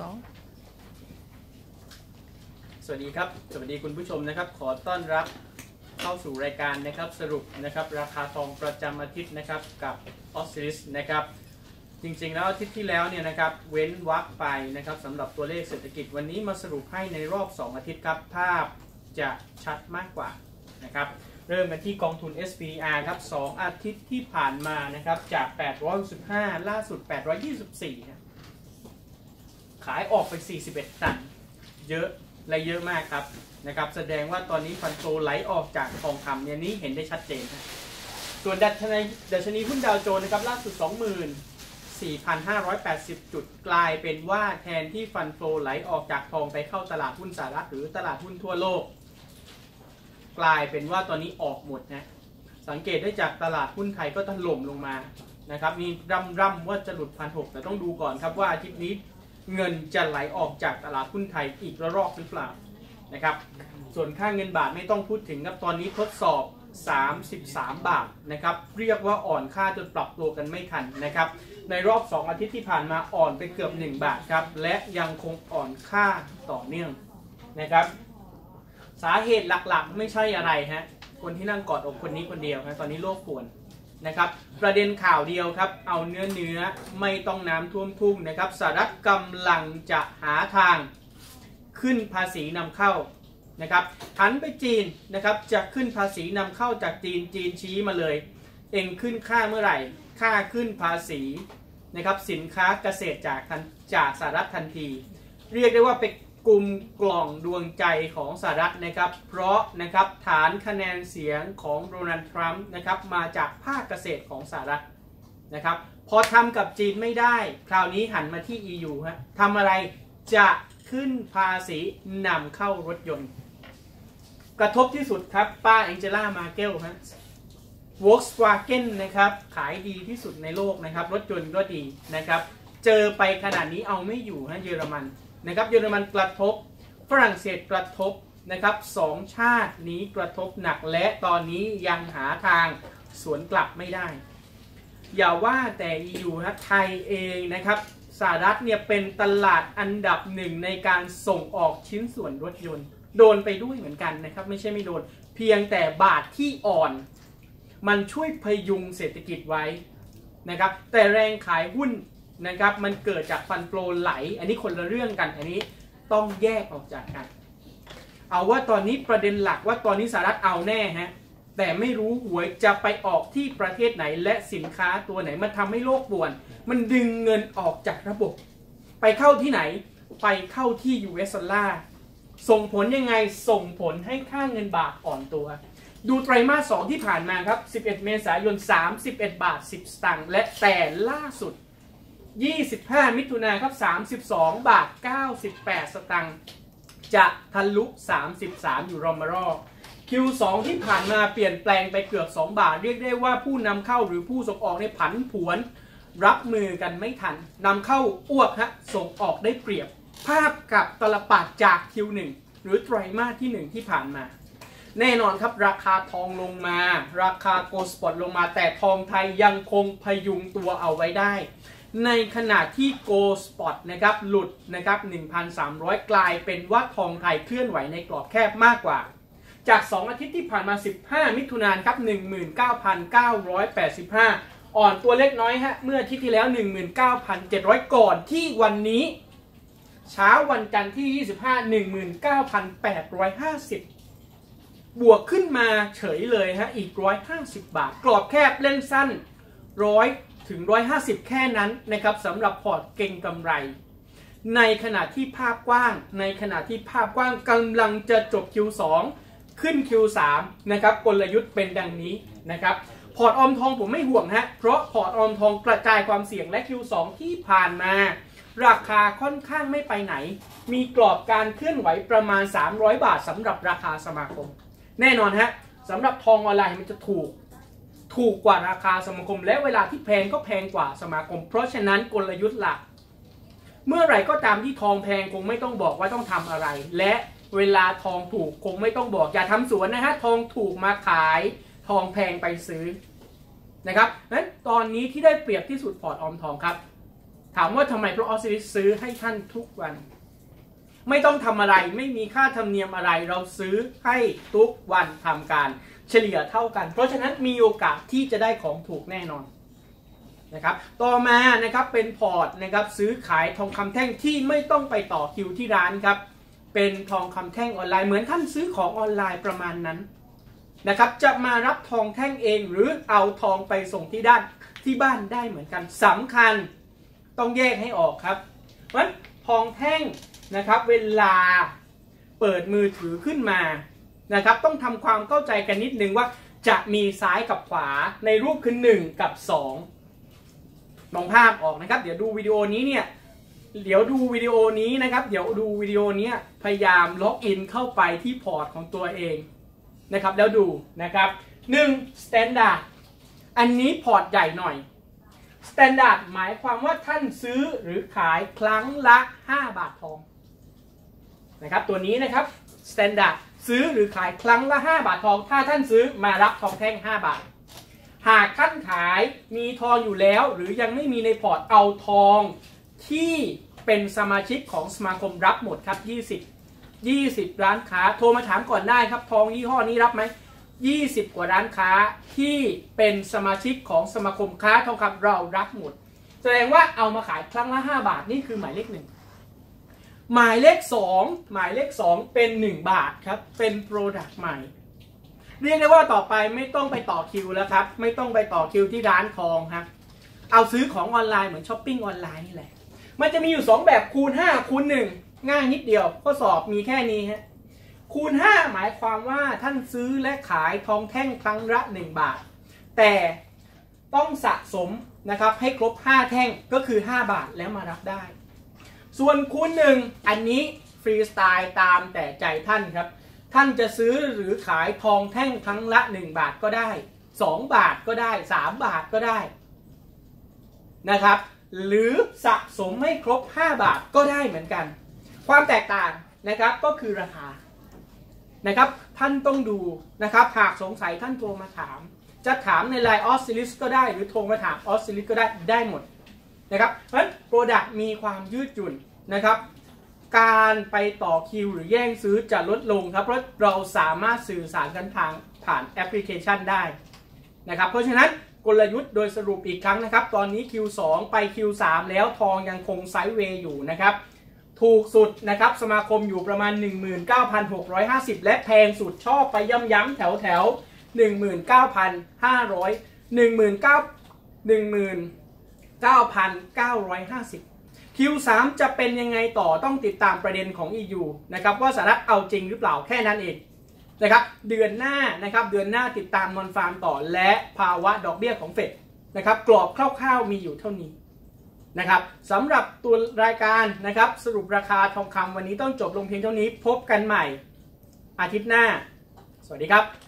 สองสวัสดีครับ สวัสดีคุณผู้ชมนะครับ ขอต้อนรับเข้าสู่รายการนะครับสรุปนะครับ ราคาทองประจำอาทิตย์นะครับกับออสซิลิสนะครับ จริงๆแล้วอาทิตย์ที่แล้วเนี่ยนะครับ เว้นวักไปนะครับสำหรับตัวเลขเศรษฐกิจวันนี้มาสรุปให้ในรอบ 2 อาทิตย์ครับ ภาพจะชัดมากกว่านะครับ เริ่มกันที่กองทุน SPR ครับ 2 อาทิตย์ที่ผ่านมานะครับจาก 815 ล่าสุด 824ครับ ขายออกไป 41 ตัน เยอะและเยอะมากครับนะครับ แสดงว่าตอนนี้ฟันโตไหลออกจากทองคำเนี่ยนี้เห็นได้ชัดเจนครับส่วนดัชนีดัชนีหุ้นดาวโจนส์นะครับล่าสุด 24,580 จุดกลายเป็นว่าแทนที่ฟันโฟไหลออกจากทองไปเข้าตลาดหุ้นสหรัฐหรือตลาดหุ้นทั่วโลก กลายเป็นว่าตอนนี้ออกหมดนะสังเกตได้จากตลาดหุ้นไทยก็ถล่มลงมานะครับมีร่ำร่ำว่าจะหลุดพันหกแต่ต้องดูก่อนครับว่าอาทิตย์นี้ เงินจะไหลออกจากตลาดหุ้นไทยอีกระลอกหรือเปล่านะครับ ส่วนค่าเงินบาทไม่ต้องพูดถึงครับตอนนี้ทดสอบ 33 บาทนะครับ เรียกว่าอ่อนค่าจนปรับตัวกันไม่ทันนะครับ ในรอบ 2 อาทิตย์ที่ผ่านมาอ่อนไปเกือบ 1 บาทครับ และยังคงอ่อนค่าต่อเนื่องนะครับ สาเหตุหลักๆ ไม่ใช่อะไรฮะคนที่นั่งกอดอกคนนี้คนเดียวนะตอนนี้โลกป่วน นะครับ ประเด็นข่าวเดียวครับ เอาเนื้อเนื้อไม่ต้องน้ำท่วมทุ่งนะครับสหรัฐกำลังจะหาทางขึ้นภาษีนำเข้านะครับหันไปจีนนะครับจะขึ้นภาษีนำเข้าจากจีนจีนชี้มาเลย เองขึ้นค่าเมื่อไหร่ ค่าขึ้นภาษีนะครับสินค้าเกษตรจากจากสหรัฐทันที เรียกได้ว่าเป็น กลุ่มกล่องดวงใจของสหรัฐนะครับ เพราะนะครับฐานคะแนนเสียงของโดนัลด์ทรัมป์นะครับมาจากภาคเกษตรของสหรัฐนะครับ พอทำกับจีนไม่ได้ คราวนี้หันมาที่ EU ฮะทำอะไรจะขึ้นภาษีนำเข้ารถยนต์ กระทบที่สุดครับป้าแองเจล่ามาเกลฮะ Volkswagen นะครับขายดีที่สุดในโลกนะครับ รถยนต์ก็ดีนะครับ เจอไปขนาดนี้เอาไม่อยู่ฮะเยอรมัน นะครับเยอรมันกระทบ ฝรั่งเศสกระทบนะครับสองชาตินี้กระทบหนักและตอนนี้ยังหาทางสวนกลับไม่ได้ อย่าว่าแต่ EU นะไทยเองนะครับสหรัฐเนี่ยเป็นตลาดอันดับหนึ่งในการส่งออกชิ้นส่วนรถยนต์ โดนไปด้วยเหมือนกันนะครับ ไม่ใช่ไม่โดน เพียงแต่บาทที่อ่อน มันช่วยพยุงเศรษฐกิจไว้นะครับแต่แรงขายหุ้น นะครับ มันเกิดจากฟันโฟลไหล อันนี้คนละเรื่องกัน อันนี้ต้องแยกออกจากกัน เอาว่าตอนนี้ประเด็นหลักว่าตอนนี้สหรัฐเอาแน่ฮะ แต่ไม่รู้หวยจะไปออกที่ประเทศไหนและสินค้าตัวไหน มันทำให้โลกป่วน มันดึงเงินออกจากระบบ ไปเข้าที่ไหน ไปเข้าที่ US ดอลลาร์ ส่งผลยังไง ส่งผลให้ค่าเงินบาทอ่อนตัวดูไตรมาส 2 ที่ผ่านมาครับ 11 เมษายน 31 บาท 10 สตางค์ และแต่ล่าสุด 25 มิถุนาครับ 32 บาท 98 สตางค์จะทะลุ 33 อยู่รอมารอ Q2 ที่ผ่านมาเปลี่ยนแปลงไปเกือบ 2 บาท เรียกได้ว่าผู้นำเข้าหรือผู้ส่งออกในผันผวน รับมือกันไม่ทันนำเข้าอ้วกฮะส่งออกได้เปรียบ ภาพกับตลปัดจาก Q1 หรือไตรมาสที่ 1 ที่ผ่านมา แน่นอนครับราคาทองลงมา ราคาโกลด์สปอตลงมาแต่ทองไทยยังคงพยุงตัวเอาไว้ได้ ในขณะที่โกลสปอตนะครับหลุดนะครับ1,300 กลายเป็นว่าทองไทยเคลื่อนไหวในกรอบแคบมากกว่า จาก 2 อาทิตย์ที่ผ่านมา 15 มิถุนายนครับ 19,985 อ่อนตัวเล็กน้อยฮะเมื่ออาทิตย์ที่แล้ว 19,700 ก่อนที่วันนี้ เช้าวันจันทร์ที่ 25 19,850บวกขึ้นมาเฉยเลยฮะอีก 150 บาท กรอบแคบเล่นสั้น100 ถึง 150 แค่นั้นนะครับสำหรับพอร์ตเก่งกำไร ในขณะที่ภาพกว้าง ในขณะที่ภาพกว้างกำลังจะจบ Q2 ขึ้น Q3 นะครับกลยุทธ์เป็นดังนี้นะครับพอร์ตออมทองผมไม่ห่วงฮะเพราะพอร์ตออมทองกระจายความเสี่ยงและ Q2 ที่ผ่านมา ราคาค่อนข้างไม่ไปไหน มีกรอบการเคลื่อนไหวประมาณ 300 บาทสำหรับราคาสมาคม แน่นอนฮะสำหรับทองออนไลน์มันจะถูก ถูกกว่าราคาสมาคม และเวลาที่แพงก็แพงกว่าสมาคม เพราะฉะนั้นกลยุทธ์หลัก เมื่อไหร่ก็ตามที่ทองแพงคงไม่ต้องบอกว่าต้องทำอะไร และเวลาทองถูกคงไม่ต้องบอก อย่าทำสวนนะฮะทองถูกมาขาย ทองแพงไปซื้อนะครับนั้นตอนนี้ที่ได้เปรียบที่สุดพอร์ตออมทองครับ ถามว่าทำไมพระออสซิลิสซื้อให้ท่านทุกวัน ไม่ต้องทำอะไรไม่มีค่าธรรมเนียมอะไรเราซื้อให้ทุกวันทำการ เฉลี่ยเท่ากัน เพราะฉะนั้นมีโอกาสที่จะได้ของถูกแน่นอนนะครับต่อมานะครับเป็นพอร์ตนะครับซื้อขายทองคำแท่งที่ไม่ต้องไปต่อคิวที่ร้านครับเป็นทองคำแท่งออนไลน์เหมือนท่านซื้อของออนไลน์ประมาณนั้นนะครับจะมารับทองแท่งเองหรือเอาทองไปส่งที่ด้านที่บ้านได้เหมือนกันสำคัญต้องแยกให้ออกครับเพราะทองแท่งนะครับเวลาเปิดมือถือขึ้นมา นะครับต้องทำความเข้าใจกันนิดนึงว่าจะมีซ้ายกับขวาในรูปคือ 1 กับ 2 มองภาพออกนะครับ เดี๋ยวดูวิดีโอนี้เนี่ยเดี๋ยวดูวิดีโอนี้นะครับ เดี๋ยวดูวิดีโอนี้พยายามล็อกอินเข้าไปที่พอร์ตของตัวเองนะครับแล้วดูนะครับ1 Standard อันนี้พอร์ตใหญ่หน่อย Standard หมายความว่าท่านซื้อหรือขายครั้งละ 5 บาททองนะครับตัวนี้นะครับ Standard ซื้อหรือขายครั้งละ 5 บาททอง ถ้าท่านซื้อมารับทองแท่ง 5 บาท หากท่านขายมีทองอยู่แล้ว หรือยังไม่มีในพอร์ตเอาทองที่เป็นสมาชิกของสมาคมรับหมดครับ 20 20 ร้านค้า โทรมาถามก่อนได้ครับ ทองยี่ห้อนี้รับไหม 20 กว่าร้านค้าที่เป็นสมาชิกของสมาคมค้าทองคำเรารับหมด แสดงว่าเอามาขายครั้งละ 5 บาทนี่คือหมายเลขหนึ่ง หมายเลข 2 หมายเลข 2 เป็น 1 บาทครับ เป็นโปรดักต์ใหม่ เรียกได้ว่าต่อไปไม่ต้องไปต่อคิวแล้วครับ ไม่ต้องไปต่อคิวที่ร้านทองครับเอาซื้อของออนไลน์เหมือนช้อปปิ้งออนไลน์นี่แหละ มันจะมีอยู่ 2 แบบคูณ5คูณ1ง่ายนิดเดียวข้อสอบมีแค่นี้ฮะคูณ 5 หมายความว่าท่านซื้อและขายทองแท่งครั้งละ 1 บาท แต่ต้องสะสมนะครับให้ครบ 5 แท่งก็คือ 5 บาทแล้วมารับได้ ส่วนคูณหนึ่งอันนี้ฟรีสไตล์ตามแต่ใจท่านครับ ท่านจะซื้อหรือขายทองแท่งครั้งละ 1 บาทก็ได้ 2 บาทก็ได้ 3 บาทก็ได้นะครับ หรือสะสมให้ครบ 5 บาทก็ได้เหมือนกัน ความแตกต่างนะครับก็คือราคานะครับท่านต้องดูนะครับหากสงสัยท่านโทรมาถาม จะถามในไลน์ออสซิลิสก็ได้หรือโทรมาถามออสซิลิสก็ได้ได้หมดนะครับเพราะฉะนั้นโปรดักต์มีความยืดหยุ่น นะครับ การไปต่อคิวหรือแย่งซื้อจะลดลงครับ เพราะเราสามารถสื่อสารกันทางผ่านแอปพลิเคชันได้นะครับ เพราะฉะนั้นกลยุทธ์โดยสรุปอีกครั้งนะครับ ตอนนี้ Q2 ไป Q3 แล้วทองยังคงไซด์เวย์อยู่นะครับ ถูกสุดนะครับสมาคมอยู่ประมาณ 19,650 และแพงสุดชอบไปย้ำๆแถวแถว19,500 19,950 Q3 จะเป็นยังไงต่อต้องติดตามประเด็นของ EU นะครับว่าสหรัฐเอาจริงหรือเปล่าแค่นั้นเองนะครับเดือนหน้านะครับเดือนหน้าติดตามนอนฟาร์มต่อและภาวะดอกเบี้ยของเฟดนะครับกรอบคร่าวๆมีอยู่เท่านี้นะครับสำหรับตัวรายการนะครับสรุปราคาทองคำวันนี้ต้องจบลงเพียงเท่านี้พบกันใหม่อาทิตย์หน้า สวัสดีครับ